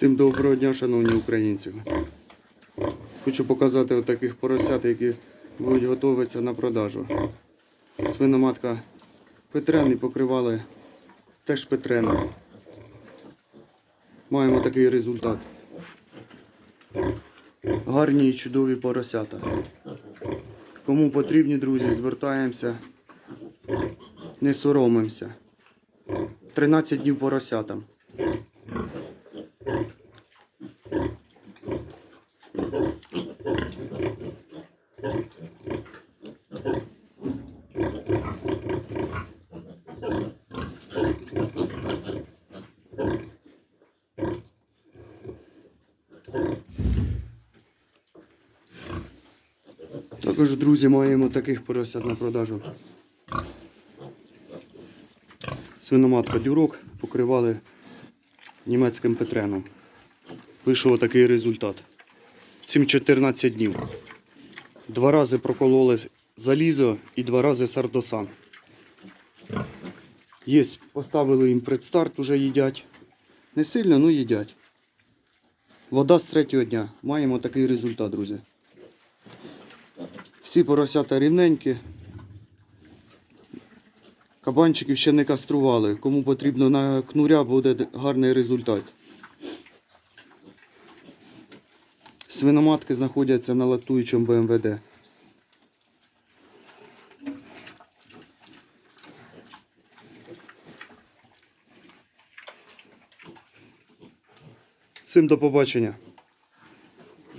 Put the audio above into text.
Всім доброго дня, шановні українці. Хочу показати отаких поросят, які будуть готуватися на продажу. Свиноматка Петрен і покривали теж Петрена. Маємо такий результат. Гарні і чудові поросята. Кому потрібні, друзі, звертаємося, не соромимося. 13 днів поросятам. Також, друзі, маємо таких поросят на продажу. Свиноматка дюрок покривали німецьким петреном. Вийшов такий результат. Цим 14 днів. Два рази прокололи залізо і два рази сардосан. Є, поставили їм предстарт, уже їдять. Не сильно, але їдять. Вода з третього дня. Маємо такий результат, друзі. Всі поросята рівненькі. Кабанчиків ще не кастрували. Кому потрібно на кнуря, буде гарний результат. Свиноматки знаходяться на лактуючому БМВД. Всім до побачення.